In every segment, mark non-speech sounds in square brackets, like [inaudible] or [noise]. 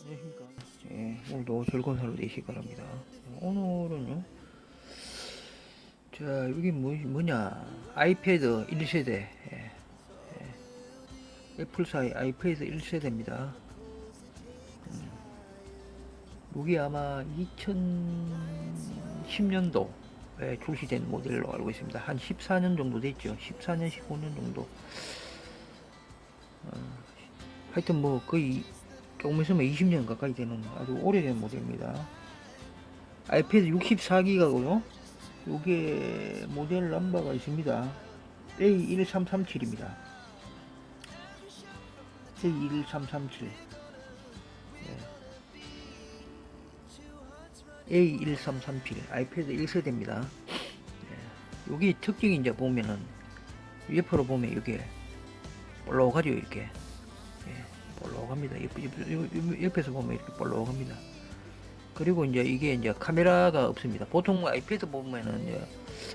안녕하십니까. 예, 오늘도 즐거운 하루 되시기 바랍니다. 오늘은요. 자, 여기 뭐, 뭐냐. 아이패드 1세대. 예, 예. 애플사의 아이패드 1세대입니다. 음, 이게 아마 2010년도에 출시된 모델로 알고 있습니다. 한 14년 정도 됐죠. 14년, 15년 정도. 어, 하여튼 뭐 거의 조금 있으면 20년 가까이 되는 아주 오래된 모델입니다. 아이패드 64기가고요. 요게 모델 넘버가 있습니다. A1337입니다. A1337. A1337 아이패드 1세대입니다. 예. 여기 특징이 이제 보면은 옆으로 보면 이게 볼록하죠 이렇게 예, 볼록합니다. 옆에서 보면 이렇게 볼록합니다. 그리고 이제 이게 이제 카메라가 없습니다. 보통 아이패드 보면은 이제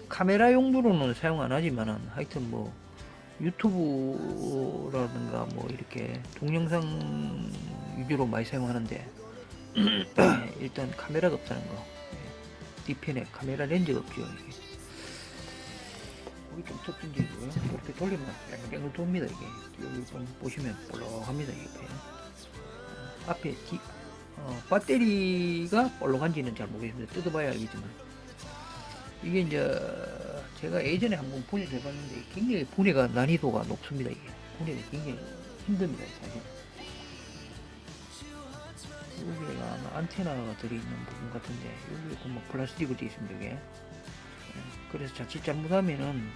카메라 용도로는 사용 안 하지만은 하여튼 뭐 유튜브라든가 뭐 이렇게 동영상 위주로 많이 사용하는데 [clears throat] 일단 카메라가 없다는 거. 예. 뒤편에 카메라 렌즈가 없죠. 이게. 여기 좀 특징적이고요. 이렇게 돌리면 뺑뺑을 돕니다. 이게 여기 좀 보시면 볼록합니다. 어, 앞에 뒤, 어, 배터리가 볼록한지는 잘 모르겠습니다. 뜯어봐야 알겠지만 이게 이제 제가 예전에 한번 분해를 해봤는데 굉장히 분해가 난이도가 높습니다. 이게 분해가 굉장히 힘듭니다. 사실. 여기가 아마 안테나가 들어있는 부분 같은데 여기 보면 플라스틱으로 되어 있습니다. 이게 예, 그래서 자칫 잘못하면은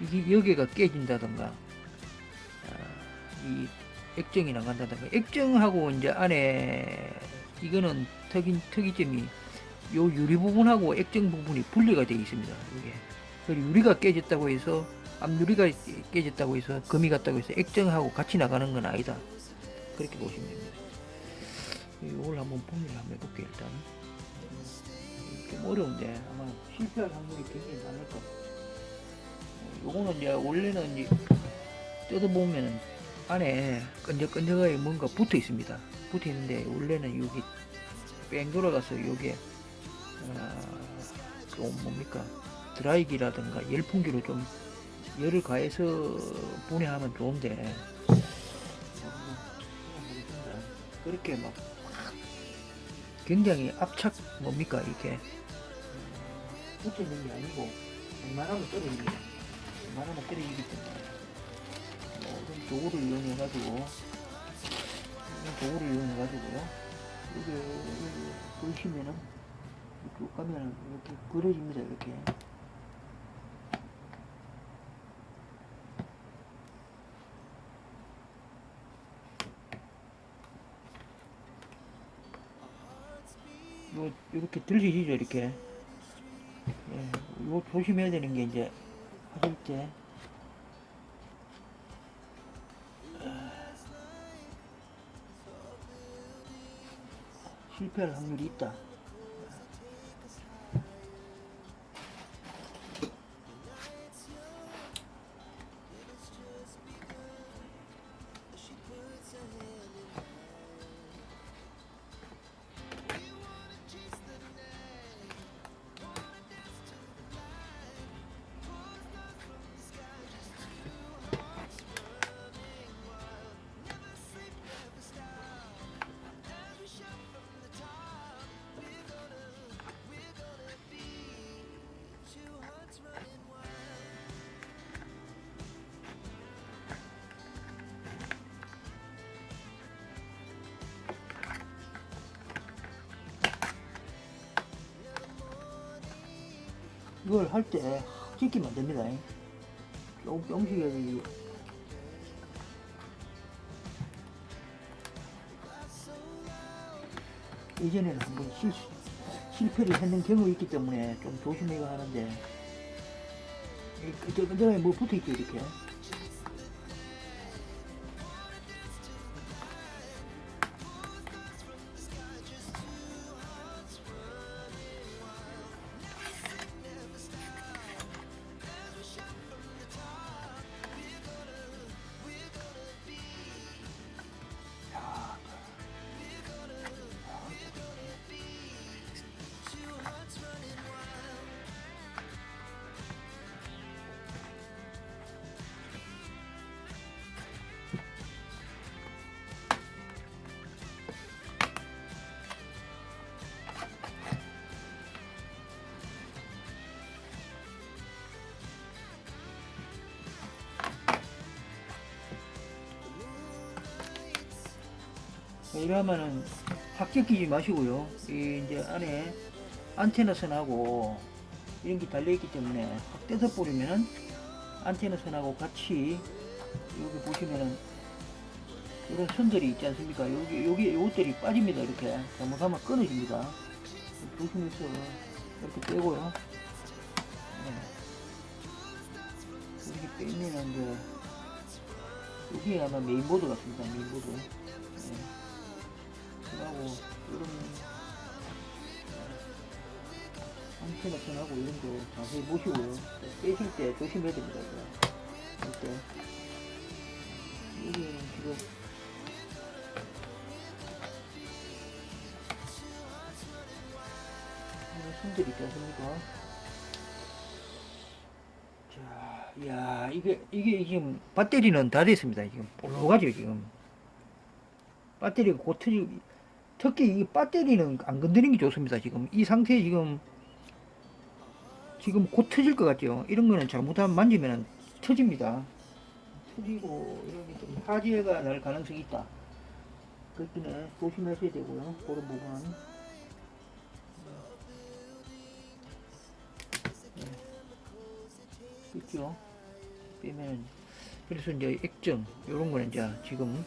이게 여기가 깨진다던가 아, 이 액정이 나간다던가 액정하고 이제 안에 이거는 특이 특이점이 요 유리 부분하고 액정 부분이 분리가 되어 있습니다. 이게 그리고 유리가 깨졌다고 해서 앞유리가 깨졌다고 해서 금이 갔다고 해서 액정하고 같이 나가는 건 아니다. 그렇게 보시면 됩니다. 이걸 한번 분리를 한번 해볼게요 일단. 좀 어려운데 아마 실패할 확률이 굉장히 많을 것 같아요. 요거는 이제 원래는 이제 뜯어보면은 안에 끈적끈적하게 뭔가 붙어 있습니다. 붙어 있는데 원래는 여기 뺑 돌아가서 요게 어, 좀 뭡니까 드라이기라든가 열풍기로 좀 열을 가해서 분해하면 좋은데 그렇게 막 굉장히 압착 뭡니까 이렇게 붙어 있는 게 아니고 웬만하면 떨어집니다. 도구를 이용해 가지고 도구를 이용해 가지고요. 여기 보시면은 쭉 가면은 이렇게 그려집니다 이렇게. 요 이렇게 들리시죠 이렇게? 예, 이거 조심해야 되는 게 이제 하실 때 실 이걸 할때 찍기면 안 됩니다. 조금 병식해야 되지. 예전에는 한번 실, 실패를 했는 경험이 있기 때문에 좀 조심해야 하는데 그저 그전에 뭐 붙어있죠 이렇게 이러면은 확 벗기지 마시고요. 이 이제 안에 안테나 선하고 이런 게 달려있기 때문에 확 떼서 뿌리면은 안테나 선하고 같이 여기 보시면은 이런 선들이 있지 않습니까? 여기 여기 요것들이 빠집니다. 이렇게 잘못하면 끊어집니다. 조심해서 이렇게 빼고요. 네. 이렇게 빼면은 이제 여기 아마 메인보드 같습니다. 메인보드. 선하고 이런 거 자세히 보시고요. 빼실 때 조심해야 됩니다. 때. 여기는 지금 손들이 있지 않습니까? 자, 야 이게 이게 지금 배터리는 다 됐습니다. 지금 볼록하죠 지금. 배터리가 곧 터지. 특히 이 배터리는 안 건드리는 게 좋습니다. 지금 이 상태에 지금 지금 곧 터질 것 같죠. 이런 거는 잘못하면 만지면 터집니다. 터지고 이런 게좀 화재가 날 가능성이 있다. 그렇기 때문에 조심하셔야 되고요. 그런 부분. 있죠. 빼면 그래서 이제 액정 이런 거는 이제 지금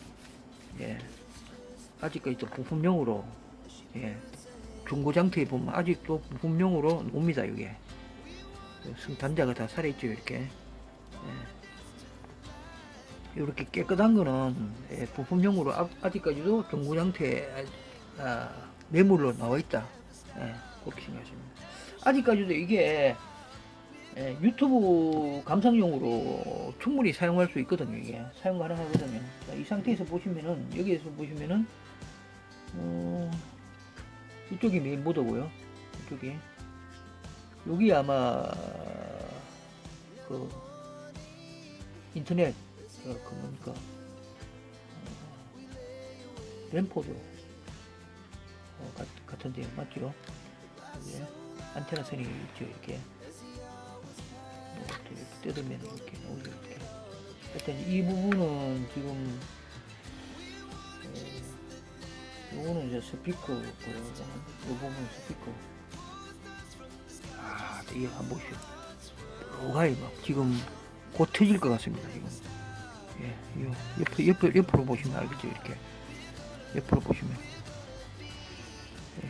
예 아직까지 또 부품용으로 예 중고 장터에 보면 아직도 부품용으로 옵니다 이게 승 단자가 다 살아있죠 이렇게 예. 이렇게 깨끗한 거는 예, 부품용으로 아, 아직까지도 중고 장터에 아, 매물로 나와 있다 예, 그렇게 생각하십니다 아직까지도 이게 예, 유튜브 감상용으로 충분히 사용할 수 있거든요. 이게 사용 가능하거든요. 자, 이 상태에서 보시면은 여기에서 보시면은 어, 이쪽이 메인보드고요. 이쪽이 여기 아마 그 인터넷 그, 그 뭡니까 어, 램포드 어, 같, 같은데 맞죠? 예. 안테나 선이 있죠 이렇게. 이렇게 뜯으면 이렇게 나오죠 이렇게 일단 이 부분은 지금 어, 요거는 이제 스피커 그, 요 부분 스피커 아 이게 한번 보시오 로가이 막 지금 곧 터질 것 같습니다 지금 예, 요 옆, 옆, 옆으로 보시면 알겠죠 이렇게 옆으로 보시면 예.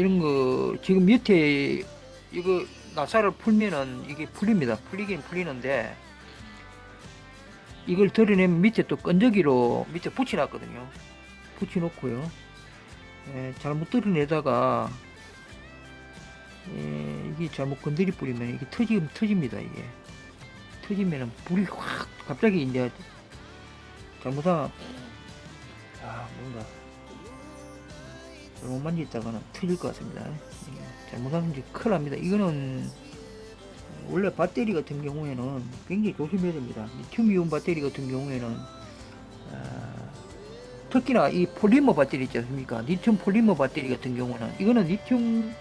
이런 거 지금 밑에 이거 나사를 풀면은 이게 풀립니다. 풀리긴 풀리는데 이걸 드러내면 밑에 또 끈적이로 밑에 붙여놨거든요. 붙여놓고요. 예, 잘못 드러내다가 예, 이게 잘못 건드리 뿌리면 이게 터지, 터집니다. 이게 터지면은 불이 확 갑자기 이제 잘못하면 아 뭔가 잘못 만지다가는 터질 것 같습니다. 예, 잘못하면 이제 큰일 납니다. 이거는 원래 배터리 같은 경우에는 굉장히 조심해야 됩니다. 리튬이온 배터리 같은 경우에는 아, 특히나 이 폴리머 배터리 있지 않습니까? 리튬 폴리머 배터리 같은 경우는 이거는 리튬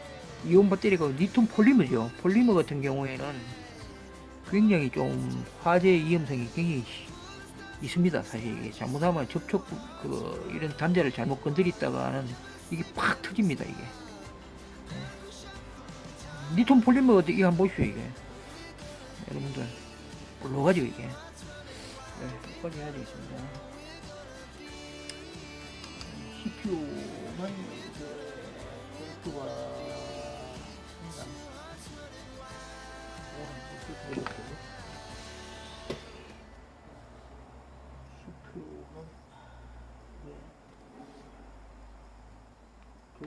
이온 배터리가 리튬 폴리머죠. 폴리머 같은 경우에는 굉장히 좀 화재 위험성이 굉장히 있습니다. 사실 이게 잘못하면 접촉 그 이런 단자를 잘못 건드렸다가는 이게 팍 터집니다. 이게 예. 리튬 폴리머 이거 한번 보시오 이게 여러분들 올라가죠 이게 네, 빨리 해야 되겠습니다. CPU만 이제 벨트가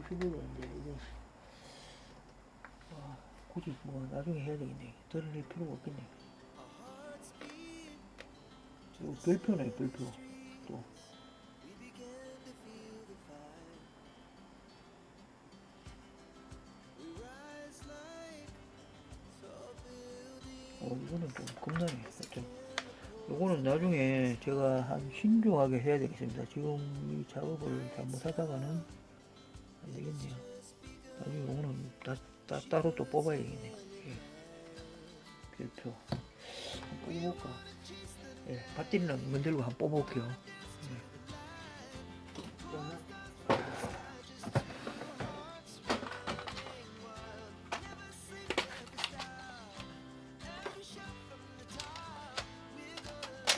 조심해야 되는데 이게 아, 굳이 뭐 나중에 해야 되겠네 드러낼 필요가 없겠네 이거 별표네 별표 또 어, 이거는 좀 겁나네. 하여튼. 요거는 나중에 제가 한 신중하게 해야 되겠습니다. 지금 이 작업을 잘못하다가는 따, 따로 또 뽑아야겠네. 예. 별표. 한번 뽑아볼까? 예, 밭띠는 문들고 한번 뽑아볼게요.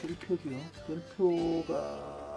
별표죠. 별표가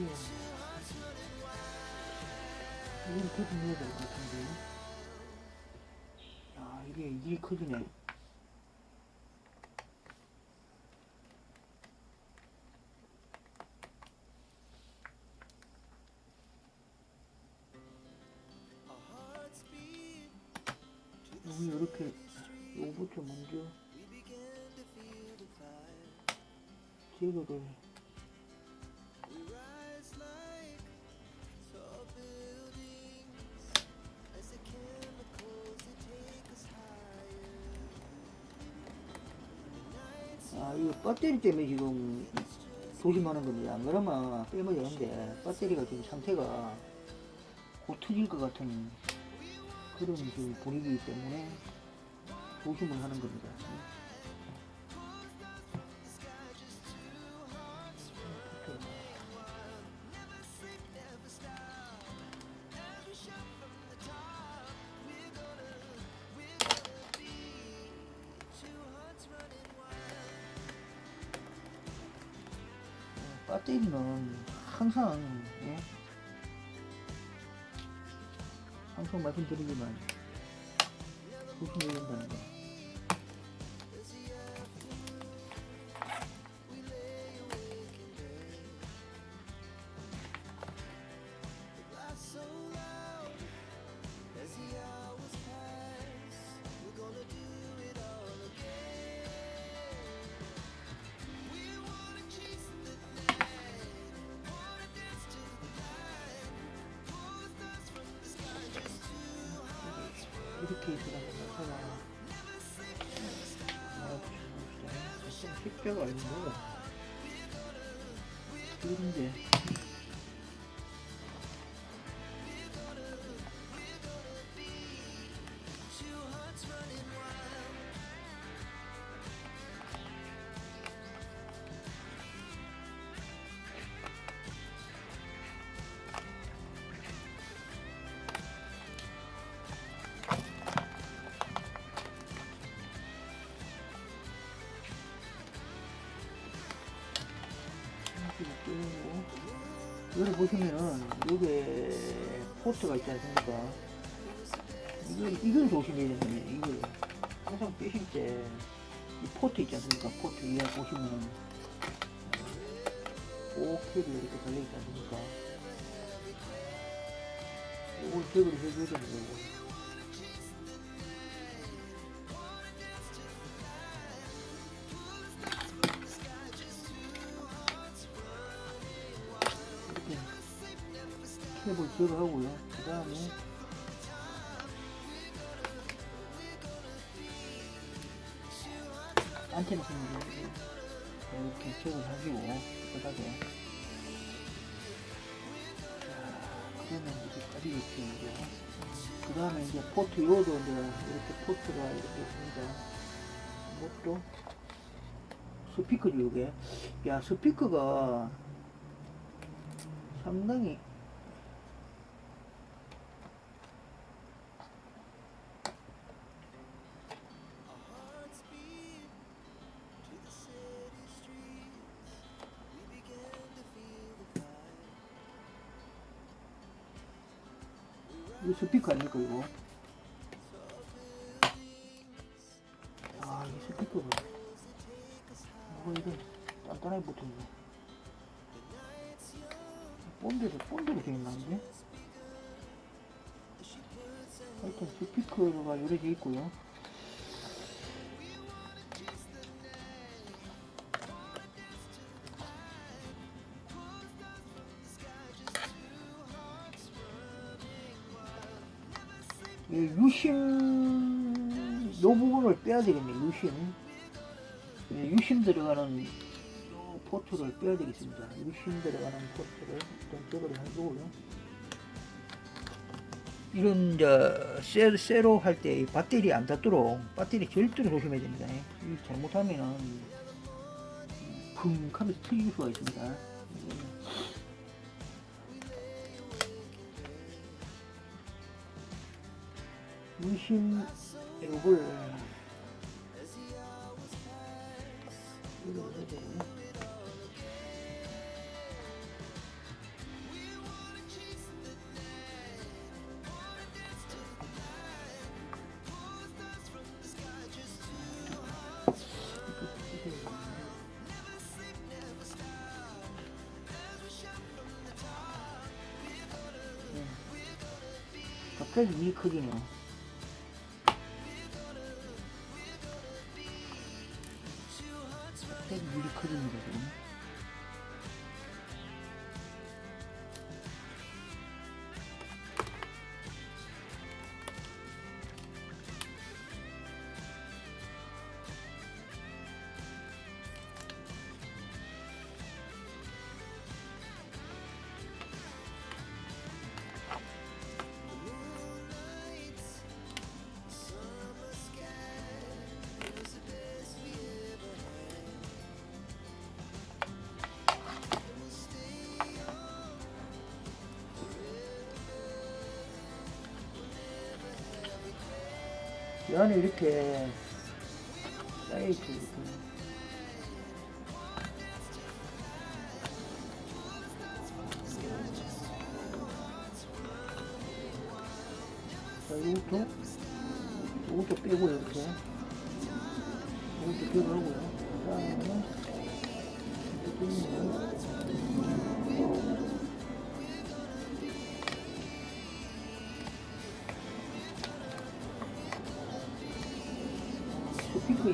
예. 이건 커지면 될것 같은데. 야, 이게, 이게 커지네. 여기 이렇게 요거부터 먼저 제거를 아 이거 배터리 때문에 지금 조심하는 겁니다. 안 그러면 빼면 되는데 배터리가 지금 상태가 곧 터질 것 같은 그런 지금 분위기이기 때문에 조심을 하는 겁니다. 배터리는 항상 예? 항상 말씀드리지만 조심해야 된다는 거. 이렇게 있으라고 하나 아, 참 십자가 아니고 이런데 보시면은 요게 포트가 있지 않습니까? 이걸 이걸 조심해야 되는데 이걸 항상 빼실 때 이 포트 있지 않습니까? 포트 위에 보시면은 오케이 이렇게 달려 있지 않습니까? 요걸 제거를 해줘야 되는. 이 캡을 제거하고요. 그 다음에 안테나 생기고 이렇게 제거를 하시고 바닥에 그러면 이제 빠지겠죠 이제 그 다음에 이제 포트 요도 이제 이렇게 포트가 이렇게 있습니다. 이것도 스피커죠 이게. 야 스피커가 상당히 스피커 아닙니까 이거? 아 이게 스피커가 뭐가 이래? 단단하게 붙어있네. 본드도 본드로 되어 있나는데? 하여튼 스피커가 요래져 있고요 유심 요 부분을 빼야 되겠네 유심. 예, 유심 들어가는 요 포트를 빼야 되겠습니다. 유심 들어가는 포트를 일단 제거를 해주고요. 이런 세, 세로 할 때 배터리 안 닿도록 배터리 절대로 조심해야 됩니다. 이 잘못하면은 쿵 하면서 터질 수가 있습니다 유심 요걸 이거 어디 갑자기 이 크기네요. 이 안에 이렇게 쌓여있죠 이렇게. 자 이것도 이것도 빼고 이렇게 이것도 빼고 하고요 그 다음에 이렇게 빼면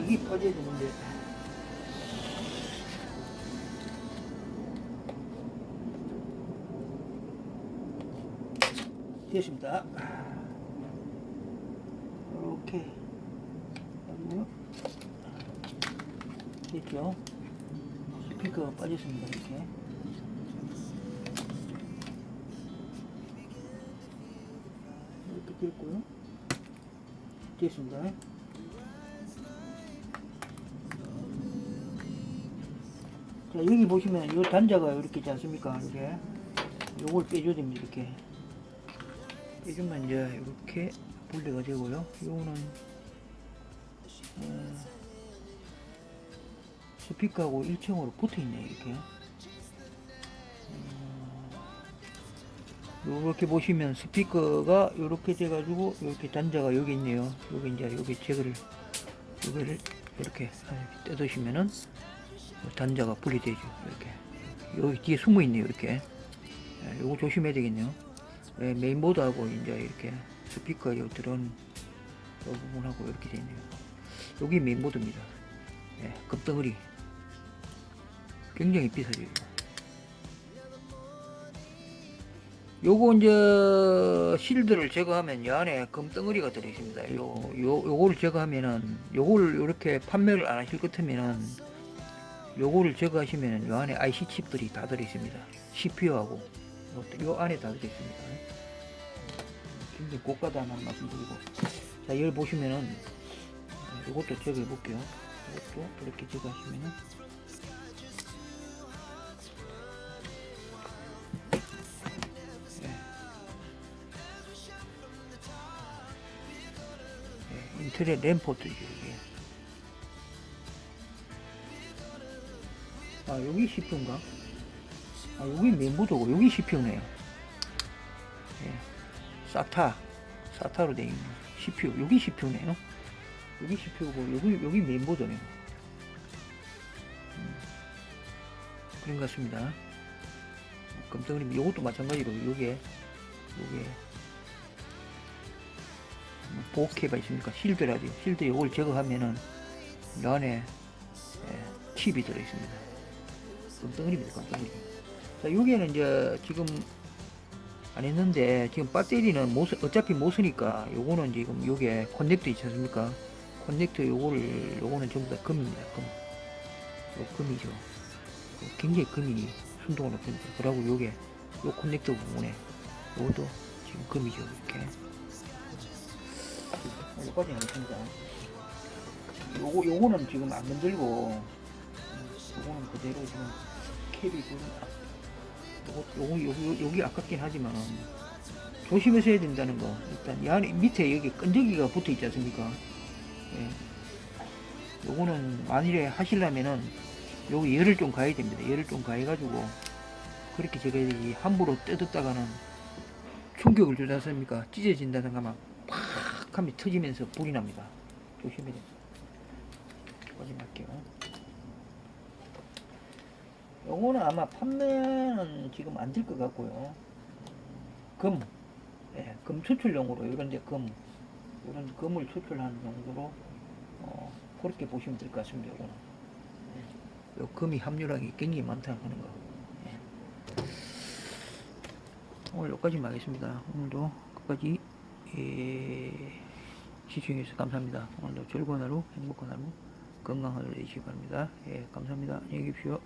이게 빠져야 되는데. 됐습니다. 이렇게 됐죠? 스피커가 빠졌습니다 이렇게. 이렇게 됐고요. 됐습니다 자 여기 보시면 이 단자가 이렇게 있지 않습니까 이렇게 요걸 빼줘야 됩니다 이렇게 빼주면 이제 이렇게 분리가 되고요 요거는 어, 스피커하고 일체형으로 붙어 있네 이렇게 어, 요렇게 보시면 스피커가 요렇게 돼가지고 이렇게 단자가 여기 있네요 여기 이제 여기 제거를 이거를 이렇게 뜯으시면은 단자가 분리되죠 이렇게 여기 뒤에 숨어 있네요 이렇게 예, 요거 조심해야 되겠네요 예, 메인보드하고 이제 이렇게 스피커 요 들은 요 부분하고 이렇게 되어 있네요. 여기 메인보드입니다. 예, 급덩어리. 굉장히 비싸죠. 이거. 요거 이제 실드를 제거하면 이 안에 금덩어리가 들어있습니다. 요, 요, 요거를 제거하면은 요거를 이렇게 판매를 안 하실 것 같으면은 요거를 제거하시면은 요 안에 IC 칩들이 다 들어있습니다. CPU하고 요, 요 안에 다 들어있습니다. 굉장히 고가다는 말씀드리고 자 이걸 보시면은 이것도 제거해 볼게요. 이것도 이렇게 제거하시면은 예, 인텔의 램 포트죠 이게. 아 여기 CPU인가? 아 여기 메인보드고 여기 CPU네요. 예, 사타 사타로 되어 있는 CPU 여기 CPU네요. 여기 CPU고 여기 여기 메인보드네요. 음, 그런 것 같습니다. 검덩어리 이것도 마찬가지로 요게 요게 보호케가 있습니까? 실드라지 실드 요걸 제거하면은 이 안에 예, 칩이 들어있습니다. 검덩어리입니다. 검덩어리. 자 여기에는 이제 지금 안 했는데 지금 배터리는 못 쓰- 어차피 못 쓰니까 요거는 지금 요게 커넥터 있지 않습니까? 커넥터 요거를 요거는 전부 다 금입니다. 금. 요 금이죠. 요 굉장히 금이 순도가 높습니다. 그리고 요게 요 커넥터 부분에 요것도 지금 금이죠. 이렇게. 여기까지 하겠습니다. 요거 요거는 지금 안 건들고 음, 요거는 그대로 지금 캡이 지금 요거, 요거, 요거, 여기 아깝긴 하지만 조심해서 해야 된다는 거. 일단 이 안에 밑에 여기 끈적이가 붙어 있지 않습니까? 예. 요거는 만일에 하시려면은 여기 열을 좀 가해야 됩니다. 열을 좀 가해 가지고 그렇게 제가 이 함부로 뜯었다가는 충격을 주지 않습니까? 찢어진다든가 막팍 하면 터지면서 불이 납니다. 조심해야 됩니다. 꺼짐할게요 요거는 아마 판매는 지금 안 될 것 같고요. 금, 예, 금 추출용으로 이런데 금, 이런 금을 추출하는 용도로 어, 그렇게 보시면 될 것 같습니다. 요거는. 예. 요 금이 함유량이 굉장히 많다 하는 거. 예. 오늘 여기까지만 하겠습니다. 오늘도 끝까지 예, 시청해주셔서 감사합니다. 오늘도 즐거운 하루, 행복한 하루, 건강한 하루 되시기 바랍니다. 예, 감사합니다. 안녕히 계십시오.